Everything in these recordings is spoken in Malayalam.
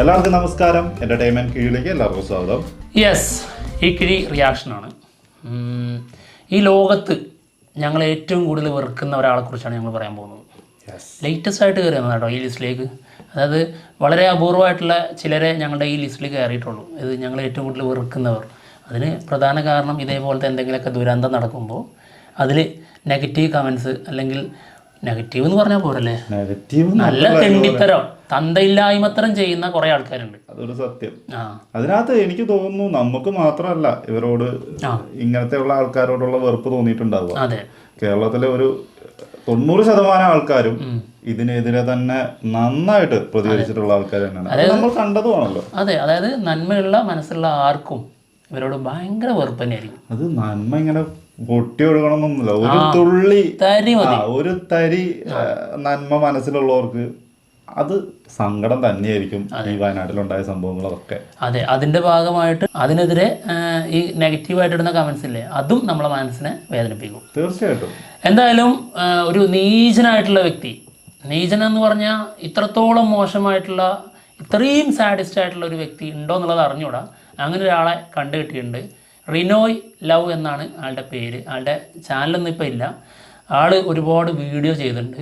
എല്ലാവർക്കും നമസ്കാരം. എന്റർടൈൻമെന്റ് കീഴിലേക്ക് എല്ലാവർക്കും സ്വാഗതം. യെസ് ഈ കിഴി റിയാക്ഷനാണ് ഈ ലോകത്ത് ഞങ്ങൾ ഏറ്റവും കൂടുതൽ വെറുക്കുന്ന ഒരാളെ കുറിച്ചാണ് ഞങ്ങൾ പറയാൻ പോകുന്നത്. ലേറ്റസ്റ്റ് ആയിട്ട് കയറി കേട്ടോ ഈ ലിസ്റ്റിലേക്ക്. അതായത് വളരെ അപൂർവമായിട്ടുള്ള ചിലരെ ഞങ്ങളുടെ ഈ ലിസ്റ്റിൽ കയറിയിട്ടുള്ളൂ. ഇത് ഞങ്ങൾ ഏറ്റവും കൂടുതൽ വെറുക്കുന്നവർ. അതിന് പ്രധാന കാരണം ഇതേപോലത്തെ എന്തെങ്കിലുമൊക്കെ ദുരന്തം നടക്കുമ്പോൾ അതിൽ നെഗറ്റീവ് കമൻസ് അല്ലെങ്കിൽ നെഗറ്റീവ് എന്ന് പറഞ്ഞാൽ പോരല്ലേ? നെഗറ്റീവ് നല്ല തെണ്ടിത്തരം. തന്തയില്ലായ്മത്തരം ചെയ്യുന്ന കുറെ ആൾക്കാരുണ്ട്. അതൊരു സത്യം. അതിനകത്ത് എനിക്ക് തോന്നുന്നു നമുക്ക് മാത്രമല്ല ഇവരോട്. ഇങ്ങനത്തെ ഉള്ള ആൾക്കാരോടുള്ള വെറുപ്പ് തോന്നിയിട്ടുണ്ടാവുക. അതെ. കേരളത്തിലെ ഒരു തൊണ്ണൂറ് ശതമാനം ആൾക്കാരും ഇതിനെതിരെ തന്നെ നന്നായിട്ട് പ്രതികരിച്ചിട്ടുള്ള ആൾക്കാർ തന്നെയാണ്. നമ്മൾ കണ്ടതുമാണല്ലോ. അതെ അതായത് നന്മയുള്ള മനസ്സുള്ള ആർക്കും ഇവരോട് ഭയങ്കര വെറുപ്പ് തന്നെയായിരിക്കും. അത് നന്മ ഇങ്ങനെ പൊട്ടി ഒഴുകണമെന്നൊന്നുമില്ല ഒരു തുള്ളി ഒരു തരി നന്മ മനസ്സിലുള്ളവർക്ക് അത് സങ്കടം തന്നെയായിരിക്കും ഈ വയനാട്ടിലുണ്ടായ സംഭവങ്ങളൊക്കെ അതെ അതിന്റെ ഭാഗമായിട്ട് അതിനെതിരെ ഈ ഈ നെഗറ്റീവായിട്ട് ഇടുന്ന കമന്റ്സ് ഇല്ലേ അതും നമ്മളെ മനസ്സിനെ വേദനിപ്പിക്കും. തീർച്ചയായിട്ടും. എന്തായാലും ഒരു നീചനായിട്ടുള്ള വ്യക്തി നീചൻ എന്ന് പറഞ്ഞാൽ ഇത്രത്തോളം മോശമായിട്ടുള്ള ഇത്രയും സാഡിസ്റ്റ് ആയിട്ടുള്ള ഒരു വ്യക്തി ഉണ്ടോ എന്നുള്ളത് അറിഞ്ഞൂടാ അങ്ങനെ ഒരാളെ കണ്ടു കിട്ടിയിട്ടുണ്ട് റിനോയ് ലവ് എന്നാണ് ആളുടെ പേര്. ആളുടെ ചാനലൊന്നും ഇപ്പോൾ ഇല്ല. ആൾ ഒരുപാട് വീഡിയോ ചെയ്തിട്ടുണ്ട്.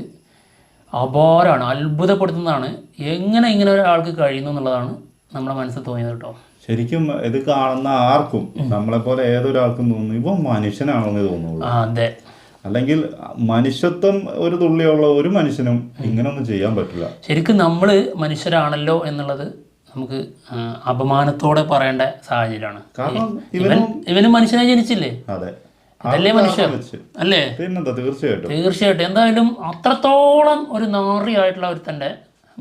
അപാരമാണ് അത്ഭുതപ്പെടുത്തുന്നതാണ്. എങ്ങനെ ഇങ്ങനെ ഒരാൾക്ക് കഴിയുന്നു എന്നുള്ളതാണ് നമ്മുടെ മനസ്സിൽ തോന്നിയത് കേട്ടോ. ശരിക്കും ഇത് കാണുന്ന ആർക്കും നമ്മളെ പോലെ ഏതൊരാൾക്കും തോന്നുന്നു ഇപ്പൊ മനുഷ്യനാണെന്ന് തോന്നുള്ളൂ. ആ അതെ. അല്ലെങ്കിൽ മനുഷ്യത്വം ഒരു തുള്ളിയുള്ള ഒരു മനുഷ്യനും ഇങ്ങനൊന്നും ചെയ്യാൻ പറ്റില്ല. ശരിക്കും നമ്മൾ മനുഷ്യരാണല്ലോ എന്നുള്ളത് നമുക്ക് അപമാനത്തോടെ പറയേണ്ട സാഹചര്യമാണ്. ഇവൻ ഇവന് മനുഷ്യനെ ജനിച്ചില്ലേ? അതെ. അതല്ലേ മനുഷ്യൻ? അല്ലേ? തീർച്ചയായിട്ടും. തീർച്ചയായിട്ടും. എന്തായാലും അത്രത്തോളം ഒരു നാറിയായിട്ടുള്ള ഒരുത്തന്റെ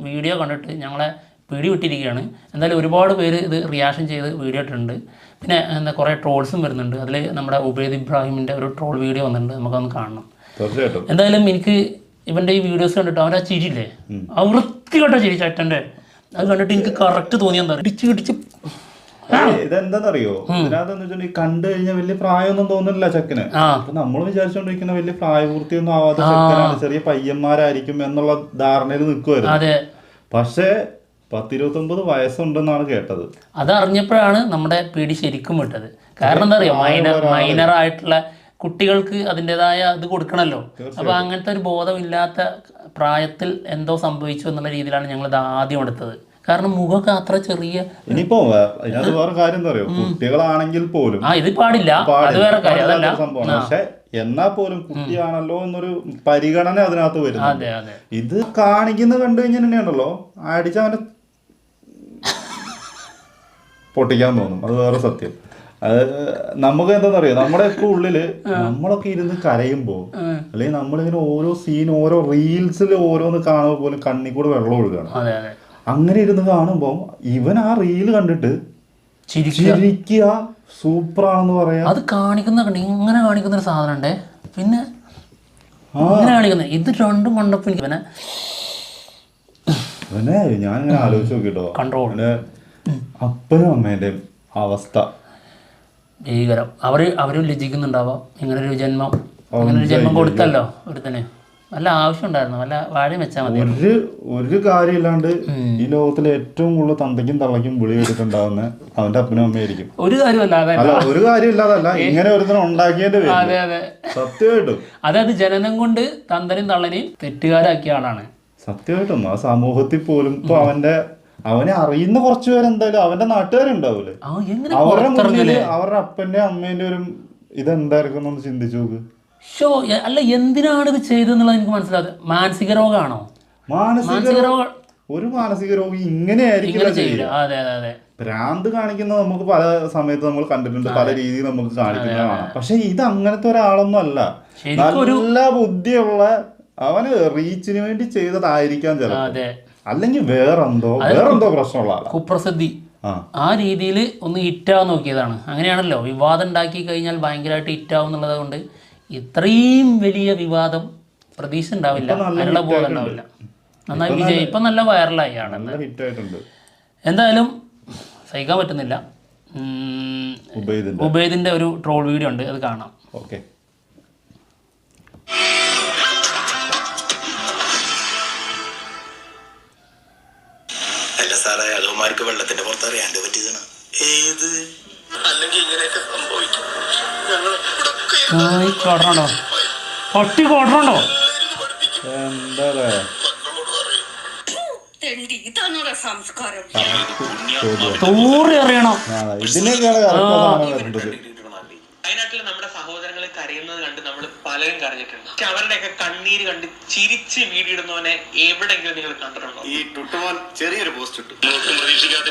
വീഡിയോ കണ്ടിട്ട് ഞങ്ങളെ പിടിവിട്ടിരിക്കുകയാണ്. എന്തായാലും ഒരുപാട് പേര് ഇത് റിയാക്ഷൻ ചെയ്ത് വീഡിയോ ഇട്ടിട്ടുണ്ട്. പിന്നെ എന്താ കുറേ ട്രോൾസും വരുന്നുണ്ട്. അതിൽ നമ്മുടെ ഉബൈദ് ഇബ്രാഹിമിന്റെ ഒരു ട്രോൾ വീഡിയോ വന്നിട്ടുണ്ട്. നമുക്കൊന്ന് കാണണം. തീർച്ചയായിട്ടും. എന്തായാലും എനിക്ക് ഇവന്റെ ഈ വീഡിയോസ് കണ്ടിട്ട് അവന്റെ ആ ചിരിയില്ലേ? ആ വൃത്തികെട്ട ചിരി ചട്ടന്റെ അത് കണ്ടിട്ട് എനിക്ക് കറക്റ്റ് തോന്നി എന്താ ഇടിച്ച് ഇടിച്ച് ഇതെന്താന്നറിയോ? ഇതിനകത്ത് വെച്ചാൽ കണ്ടു കഴിഞ്ഞാൽ വലിയ പ്രായമൊന്നും തോന്നുന്നില്ല ചെക്കന്. അപ്പൊ നമ്മൾ വിചാരിച്ചോണ്ടിരിക്കുന്ന വലിയ പ്രായപൂർത്തിയൊന്നും ആവാത്ത ചെക്കനാണ്. ചെറിയ പയ്യന്മാരായിരിക്കും എന്നുള്ള ധാരണയിൽ നിൽക്കുമായിരുന്നു പക്ഷേ പത്തിരുപത്തൊമ്പത് വയസ്സുണ്ടെന്നാണ് കേട്ടത്. അതറിഞ്ഞപ്പോഴാണ് നമ്മുടെ പേടി ശരിക്കും വിട്ടത്. കാരണം എന്താ അറിയോ? മൈനർ മൈനർ ആയിട്ടുള്ള കുട്ടികൾക്ക് അതിന്റെതായ ഇത് കൊടുക്കണമല്ലോ അപ്പോൾ അങ്ങനത്തെ ഒരു ബോധമില്ലാത്ത പ്രായത്തിൽ എന്തോ സംഭവിച്ചു എന്നുള്ള രീതിയിലാണ് ഞങ്ങൾ ഇത് ആദ്യം എടുത്തത്. കാരണം മുഖമൊക്കെ അത്ര ചെറിയ ഇനിയിപ്പോ അതിനകത്ത് വേറെ കാര്യം എന്താ കുട്ടികളാണെങ്കിൽ പോലും ആ ഇത് പാടില്ല. അത് വേറെ കാര്യം. അതല്ല. പക്ഷെ എന്നാ പോലും കുട്ടിയാണല്ലോ എന്നൊരു പരിഗണന അതിനകത്ത് വരുന്നു ഇത് കാണിക്കുന്ന കണ്ടു കഴിഞ്ഞാൽ തന്നെയാണല്ലോ അടിച്ചവനെ പൊട്ടിക്കാൻ തോന്നും. അത് വേറെ സത്യം. അത് നമുക്ക് എന്താണെന്നറിയോ നമ്മുടെയൊക്കെ ഉള്ളിൽ നമ്മളൊക്കെ ഇരുന്ന് കരയുമ്പോ അല്ലെങ്കിൽ നമ്മളിങ്ങനെ ഓരോ സീൻ ഓരോ റീൽസിൽ ഓരോന്ന് കാണുമ്പോൾ പോലും കണ്ണി കൂടെ വെള്ളം ഒഴുകാണ്. അങ്ങനെ ഇരുന്ന് കാണുമ്പോൾ ഇവൻ ആ റീൽ കണ്ടിട്ട് ചിരിക്കുക സൂപ്പറാണെന്ന് പറയാം. അത് കാണിക്കുന്ന ഇങ്ങനെ കാണിക്കുന്ന ഒരു സാധനം ഉണ്ടേ പിന്നെ ആ. ഇങ്ങനെ കാണിക്കുന്നത് ഇത് രണ്ടും കണ്ടപ്പോൾ എനിക്ക് ഇവനെ അവനെ ഞാൻ ഇങ്ങനെ ആലോചിച്ച് നോക്കിട്ടോ. കൺട്രോൾ അവന്റെ അപ്പനും അമ്മേന്റെയും അവസ്ഥ. ഭീകരം. അവർ അവരും ലജിക്കുന്നുണ്ടാവാം ഇങ്ങനെ ഒരു ജന്മം ഇങ്ങനെ ഒരു ജന്മം കൊടുത്തല്ലോ ഒരുത്തന്. നല്ല ആവശ്യം ഉണ്ടായിരുന്നു നല്ല വാഴയും വെച്ചാൽ മതി. ഒരു ഒരു കാര്യമില്ലാണ്ട് ഈ ലോകത്തിലെ ഏറ്റവും കൂടുതൽ തന്തയ്ക്കും തള്ളയ്ക്കും വിളി കേട്ടിട്ടുണ്ടാവുന്ന അവന്റെ അപ്പനും അമ്മയായിരിക്കും ഒരു കാര്യമല്ല അല്ല ഒരു കാര്യമില്ലാതല്ല ഇങ്ങനെ ഒരുത്തരം ഉണ്ടാക്കിയതിന്റെ അതെ അതെ. സത്യമായിട്ടും. അതായത് ജനനം കൊണ്ട് തന്തനും തള്ളനെയും തെറ്റുകാരാക്കിയ ആളാണ്. സത്യമായിട്ടും. ആ സമൂഹത്തിൽ പോലും ഇപ്പൊ അവന്റെ അവനെ അറിയുന്ന കുറച്ചു പേരെന്തായാലും അവന്റെ നാട്ടുകാരുണ്ടാവൂലേ? അവരുടെ മുന്നിൽ അവരുടെ അപ്പന്റെ അമ്മേന്റെ ഒരു ഇതെന്തായിരിക്കും എന്നൊന്ന് ചിന്തിച്ചു നോക്ക്. ഷോ അല്ല എന്തിനാണ് ഇത് ചെയ്തെന്നുള്ളത് എനിക്ക് മനസ്സിലാകും മാനസിക രോഗമാണോ മാനസിക രോഗം ഒരു മാനസിക രോഗി ഇങ്ങനെയായിരിക്കില്ല ചെയ്യില്ല അതെ അതെ അതെ ഭ്രാന്ത് കാണിക്കുന്നത് നമുക്ക് പല സമയത്ത് നമ്മൾ കണ്ടിട്ടുണ്ട്. പല രീതിയിൽ നമുക്ക് കാണിക്കുന്നതാണ്. പക്ഷെ ഇത് അങ്ങനത്തെ ഒരാളൊന്നും അല്ല. നല്ല ബുദ്ധിയുള്ള അവന് റീച്ചിന് വേണ്ടി ചെയ്തതായിരിക്കാം ചിലപ്പോൾ. അല്ലെങ്കിൽ വേറെന്തോ വേറെന്തോ പ്രശ്നമുള്ള കുപ്രസിദ്ധി. ആ. രീതിയിൽ ഒന്ന് ഹിറ്റാവാൻ നോക്കിയതാണ്. അങ്ങനെയാണല്ലോ വിവാദം ഉണ്ടാക്കി കഴിഞ്ഞാൽ ഭയങ്കരമായിട്ട് ഹിറ്റാവും എന്നുള്ളത് കൊണ്ട് ഇത്രയും വലിയ വിവാദം പ്രതീക്ഷ ഉണ്ടാവില്ല നല്ല ബോധം ഉണ്ടാവില്ല. നന്നായി വിജയ് ഇപ്പം നല്ല വൈറലായി ആണ് നല്ല ഹിറ്റ് ആയിട്ടുണ്ട് എന്തായാലും സഹിക്കാൻ പറ്റുന്നില്ല. ഉബൈദിന്റെ ഒരു ട്രോൾ വീഡിയോ ഉണ്ട് അത് കാണാം. ഓക്കെ. വെള്ളത്തിന്റെ പുറത്ത് അറിയാണ്ട് പറ്റിയതാണ്. ഏത്? അല്ലെങ്കിൽ എന്താ സംസ്കാരം. തൂറി സഹോദരങ്ങൾ കരയുന്നത് കണ്ട് നമ്മൾ പലരും കരഞ്ഞിട്ടുണ്ട്. പക്ഷെ അവരുടെയൊക്കെ കണ്ണീര് കണ്ട് ചിരിച്ച് വീടിടുന്നവനെ എവിടെങ്കിലും നിങ്ങൾ കണ്ടിട്ടുണ്ടോ? ഈ ടുട്ടുമോൻ ചെറിയൊരു പോസ്റ്റ് ഇട്ടു. പ്രതീക്ഷിക്കാത്ത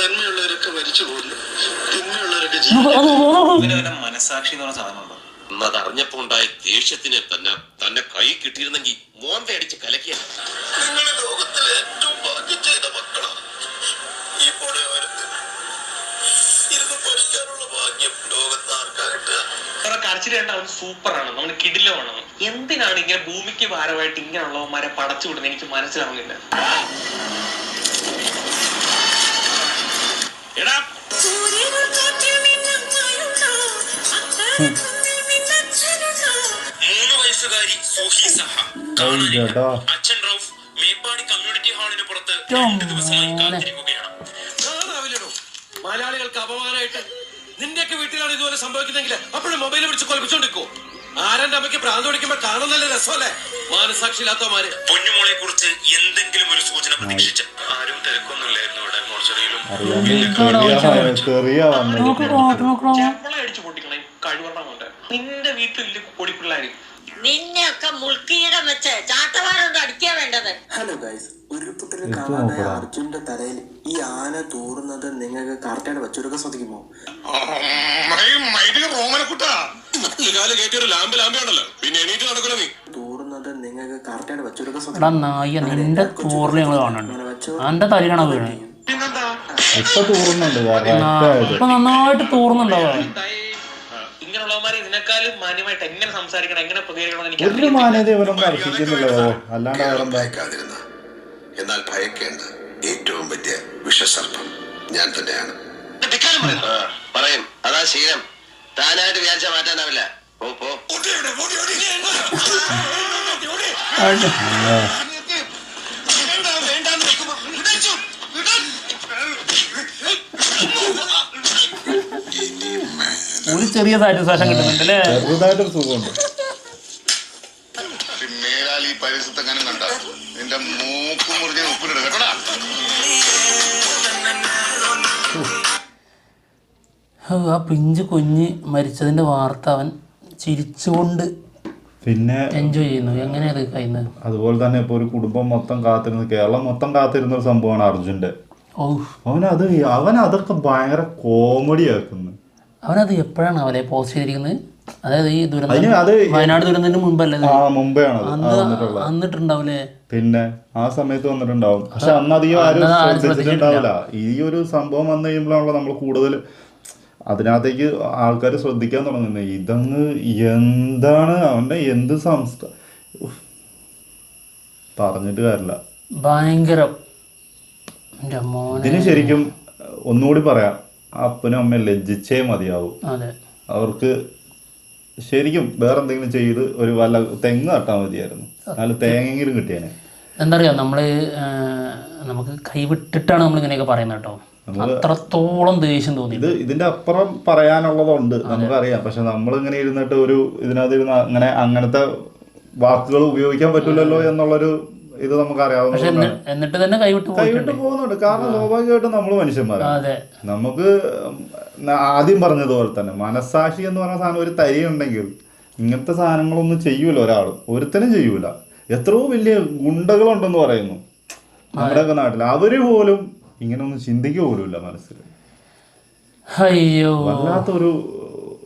നന്മയുള്ളവരൊക്കെ മരിച്ചു പോകുന്നു. തിന്മയുള്ളവരൊക്കെ ജീവിക്കും മനസാക്ഷി എന്ന് പറഞ്ഞ സാധനമുണ്ടോ അത് അറിഞ്ഞപ്പോ ഉണ്ടായ ദേഷ്യത്തിന് തന്നെ തന്നെ കൈ കിട്ടിയിരുന്നെങ്കിൽ മോൻ അടിച്ച് കലക്കിയ. നിങ്ങളുടെ ലോകത്തിലെ കരച്ചിൽ കണ്ട അവൻ സൂപ്പറാണ്. അവന് കിടിലമാണ്. എന്തിനാണ് ഇങ്ങനെ ഭൂമിക്ക് ഭാരമായിട്ട് ഇങ്ങനെയുള്ളവന്മാരെ പടച്ചു വിടുന്നത്? എനിക്ക് മനസ്സിലാവുന്നില്ല. എടാ. മൂന്ന് വയസ്സുകാരി സൂഹി സഹ. അച്ഛൻ റൌഫ് മേപ്പാടി കമ്മ്യൂണിറ്റി ഹാളിന് പുറത്ത് രണ്ട് ദിവസമായി കാത്തിരിക്കുകയാണ്. മലയാളികൾക്ക് അപമാനമായിട്ട് നിന്റെയൊക്കെ വീട്ടിലാണ് ഇതുപോലെ സംഭവിക്കുന്നെങ്കിൽ അപ്പോഴും മൊബൈൽ പിടിച്ച് കൊലപ്പിച്ചോണ്ടിരിക്കോ ആരന്റെ അമ്മയ്ക്ക് പ്രാന്ത് പിടിക്കുമ്പോ കാണുന്നല്ലേ രസമല്ലേ? മാനസാക്ഷിയില്ലാത്തമാര് പൊന്നുമോളെ കുറിച്ച് എന്തെങ്കിലും ഒരു സൂചന പ്രതീക്ഷിച്ച. ആരും തിരക്കൊന്നുമില്ലായിരുന്നു ഇവിടെ മോർച്ചറിയിലും. ചെറിയ അടിച്ചു പൊട്ടിക്കണേ. കഴിവറണമുണ്ട് നിന്റെ വീട്ടിൽ പൊടിപ്പിള്ളാര് നിന്നെയൊക്കെ മുൾക്കിയിടം വെച്ച് ചാട്ടവാറുണ്ട് അടിക്കാൻ വേണ്ടത്. ഹലോ ഗൈസ് ഉരുൾപൊട്ടലിൽ എടുത്തു കാണാതായ അർജുന്റെ തലയിൽ ഈ ആന തൂറുന്നത് നിങ്ങൾക്ക് കറക്റ്റായിട്ട് വെച്ചെടുക്കാൻ ശ്രദ്ധിക്കുമോ? തൂറുന്നത് നിങ്ങൾക്ക് കറക്റ്റായിട്ട് നായ നിന്റെ തൂറിൽ ഞങ്ങൾ കാണുന്നുണ്ട്. അന്റെ തലയിലാണ് വീണത്? പിന്നെന്താ? ഇപ്പൊ തൂറുന്നുണ്ട് ഇപ്പൊ നന്നായിട്ട് തൂർന്നുണ്ടാവുക ഇങ്ങനെയുള്ളവന്മാരെ മാന്യമായിട്ട് എങ്ങനെ സംസാരിക്കണം എങ്ങനെ പ്രതികരിക്കണം ഒരു എനിക്ക് മാന്യത ഇവനൊന്നും അർഹിക്കുന്നില്ലല്ലോ അല്ലാണ്ട് ഭയക്കാതിരുന്ന. എന്നാൽ ഭയക്കേണ്ട ഏറ്റവും വലിയ വിഷസർപ്പം ഞാൻ തന്നെയാണ്. പറയും. അതാ ശീലം. താനായിട്ട് വിചാരിച്ച മാറ്റാനാവില്ല. പോ പോ. ആ, ഒരു ചെറിയ സാറ്റിസ്ഫാക്ഷൻ കിട്ടുന്നുണ്ട് അല്ലേ ചെറുതായിട്ടൊരു സുഖമുണ്ട്. മേലാൽ ഈ പരിസരത്തെങ്ങാനും കണ്ട? നിന്റെ മൂക്കും മുറിഞ്ഞ ഉപ്പിലിട കേട്ടോടാ? ഹോ, ആ പിഞ്ച് കുഞ്ഞ് മരിച്ചതിന്റെ വാർത്ത അവൻ ചിരിച്ചുകൊണ്ട് പിന്നെ എൻജോയ് ചെയ്യുന്നു. എങ്ങനെയത് കഴിയുന്നത്? അതുപോലെ തന്നെ ഇപ്പൊ ഒരു കുടുംബം മൊത്തം കാത്തിരുന്നു കേരളം മൊത്തം കാത്തിരുന്ന ഒരു സംഭവമാണ് അർജുന്റെ ഓ അവൻ അത് അവൻ അതൊക്കെ ഭയങ്കര കോമഡി ആക്കുന്നു. അവനത് എപ്പോഴാണ് അവരെ പോസ്റ്റ് ചെയ്തിരിക്കുന്നത്? അതായത് ഈ ദുരന്തം അത് വയനാട് ദുരന്തത്തിന് മുമ്പല്ലേ? ആ മുമ്പേ ആണ് അന്ന് വന്നിട്ടുള്ളത് പിന്നെ ആ സമയത്ത് വന്നിട്ടുണ്ടാവും. പക്ഷെ അന്ന് അധികം ആരും ശ്രദ്ധിച്ചിട്ടുണ്ടാവില്ല. ഈ ഒരു സംഭവം വന്നു കഴിയുമ്പോഴാണല്ലോ നമ്മൾ കൂടുതൽ അതിനകത്തേക്ക് ആൾക്കാർ ശ്രദ്ധിക്കാൻ തുടങ്ങുന്നത്. ഇതങ്ങ് എന്താണ് അവന്റെ എന്ത് സംസ്കാരം പറഞ്ഞിട്ട് കാര്യമില്ല. ഭയങ്കരം. ഇതിന് ശരിക്കും ഒന്നുകൂടി പറയാം. അപ്പനും അമ്മയും ലജ്ജിച്ചേ മതിയാവും. അവർക്ക് ശരിക്കും വേറെ എന്തെങ്കിലും ചെയ്ത് ഒരു വല്ല തെങ്ങ് നട്ടാൽ മതിയായിരുന്നു. നല്ല തേങ്ങെങ്കിലും കിട്ടിയേനെ. എന്താ പറയുക നമ്മൾ നമുക്ക് കൈവിട്ടിട്ടാണ് നമ്മൾ ഇങ്ങനെയൊക്കെ പറയുന്നത് കേട്ടോ. അത്രത്തോളം ദേഷ്യം തോന്നി. ഇത് ഇതിന്റെ അപ്പുറം പറയാനുള്ളതുണ്ട് നമുക്കറിയാം പക്ഷെ നമ്മൾ ഇങ്ങനെ ഇരുന്നിട്ട് ഒരു ഇതിനകത്ത് ഇരുന്ന് അങ്ങനെ അങ്ങനത്തെ വാക്കുകൾ ഉപയോഗിക്കാൻ പറ്റില്ലല്ലോ എന്നുള്ളൊരു ഇത് നമുക്കറിയാവുന്ന എന്നിട്ട് തന്നെ കൈവിട്ട് കൈവിട്ട് പോകുന്നുണ്ട്. കാരണം സ്വാഭാവികമായിട്ടും നമ്മൾ മനുഷ്യന്മാരാണ് നമുക്ക് ആദ്യം പറഞ്ഞതുപോലെ തന്നെ മനസാക്ഷി എന്ന് പറഞ്ഞ സാധനം ഒരു തരി ഉണ്ടെങ്കിൽ ഇങ്ങനത്തെ സാധനങ്ങളൊന്നും ചെയ്യൂല ഒരാൾ ഒരുത്തനും ചെയ്യൂല. എത്രയോ വലിയ ഗുണ്ടകളുണ്ടെന്ന് പറയുന്നു. നമ്മുടെ നാട്ടിൽ അവർ പോലും ഇങ്ങനെ ഒന്നും ചിന്തിക്കുക പോലുമില്ല മനസ്സിൽ അയ്യോ. വല്ലാത്തൊരു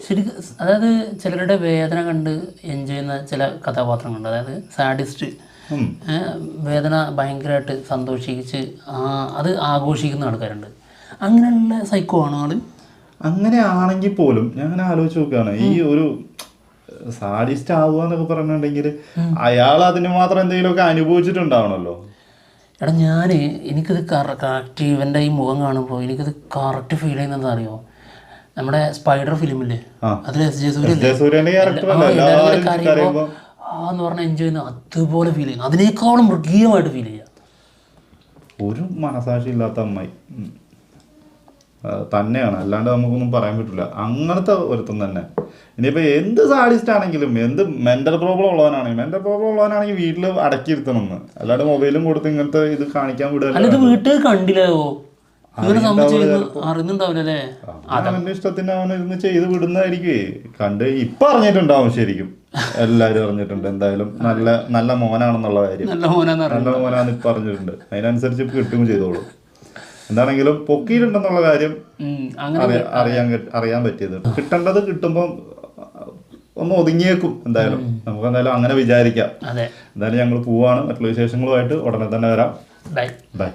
ശരിക്കും അതായത് ചിലരുടെ വേദന കണ്ട് എൻജോയ് ചെയ്യുന്ന ചില കഥാപാത്രങ്ങളുണ്ട്. അതായത് സാഡിസ്റ്റ്. വേദന ഭയങ്കരമായിട്ട് സന്തോഷിച്ച് ആ അത് ആഘോഷിക്കുന്ന ആൾക്കാരുണ്ട്. അങ്ങനെയുള്ള സൈക്കോ ആണോ ആൾ? അങ്ങനെ ആണെങ്കിൽ പോലും ഞാൻ അങ്ങനെ ആലോചിച്ച് നോക്കുകയാണ്. ഈ ഒരു സാഡിസ്റ്റ് ആവുക എന്നൊക്കെ പറഞ്ഞിട്ടുണ്ടെങ്കിൽ അയാൾ അതിന് മാത്രം എന്തെങ്കിലുമൊക്കെ അനുഭവിച്ചിട്ടുണ്ടാവണല്ലോ. എടാ ഞാൻ എനിക്കിത് കറക്റ്റ് ഇവന്റെ ഈ മുഖം കാണുമ്പോൾ എനിക്കിത് കറക്റ്റ് ഫീൽ ചെയ്യുന്നത് അറിയോ? നമ്മുടെ സ്പൈഡർ ഫിലിമില്ലേ. അതിൽ എസ് ജെ സൂര്യ? കരയുമ്പോൾ എന്ന് പറഞ്ഞാൽ എൻജോയ് ചെയ്യുന്ന അതുപോലെ ഫീൽ ചെയ്യുന്നു. അതിനേക്കാളും മൃഗീയമായിട്ട് ഫീൽ ചെയ്യുക. ഒരു മനസാക്ഷി ഇല്ലാത്ത അമ്മായി. തന്നെയാണ്. അല്ലാണ്ട് നമുക്കൊന്നും പറയാൻ പറ്റില്ല അങ്ങനത്തെ ഒരുത്തം തന്നെ. ഇനിയിപ്പോൾ എന്ത് സാഡിസ്റ്റ് ആണെങ്കിലും എന്ത് മെന്റൽ പ്രോബ്ലം ഉള്ളവനാണെങ്കിൽ മെന്റൽ പ്രോബ്ലം ഉള്ളവനാണെങ്കിൽ വീട്ടിൽ അടക്കിയിരുത്തണമെന്ന് അല്ലാണ്ട് മൊബൈലും കൊടുത്ത് ഇങ്ങനത്തെ ഇത് കാണിക്കാൻ വിടുക വീട്ടിൽ കണ്ടില്ലയോ ഇഷ്ടത്തിന് അവൻ ഇരുന്ന് ചെയ്ത് വിടുന്നതായിരിക്കും കണ്ട് ഇപ്പൊ അറിഞ്ഞിട്ടുണ്ടാവും ശരിക്കും. എല്ലാരും അറിഞ്ഞിട്ടുണ്ട്. എന്തായാലും നല്ല നല്ല മോനാണെന്നുള്ള കാര്യം. നല്ല മോനാന്ന് നല്ല മോനാന്ന് ഇപ്പൊ അറിഞ്ഞിട്ടുണ്ട്. അതിനനുസരിച്ച് ഇപ്പൊ കിട്ടുകയും ചെയ്തോളൂ. എന്താണെങ്കിലും പൊക്കിയിട്ടുണ്ടെന്നുള്ള കാര്യം അറിയാൻ അറിയാൻ പറ്റിയത്. കിട്ടേണ്ടത് കിട്ടുമ്പോൾ ഒന്ന് ഒതുങ്ങിയേക്കും എന്തായാലും. നമുക്ക് എന്തായാലും അങ്ങനെ വിചാരിക്കാം. എന്തായാലും ഞങ്ങൾ പോവാണ്. മറ്റുള്ള വിശേഷങ്ങളുമായിട്ട് ഉടനെ തന്നെ വരാം. ബൈ. ബൈ.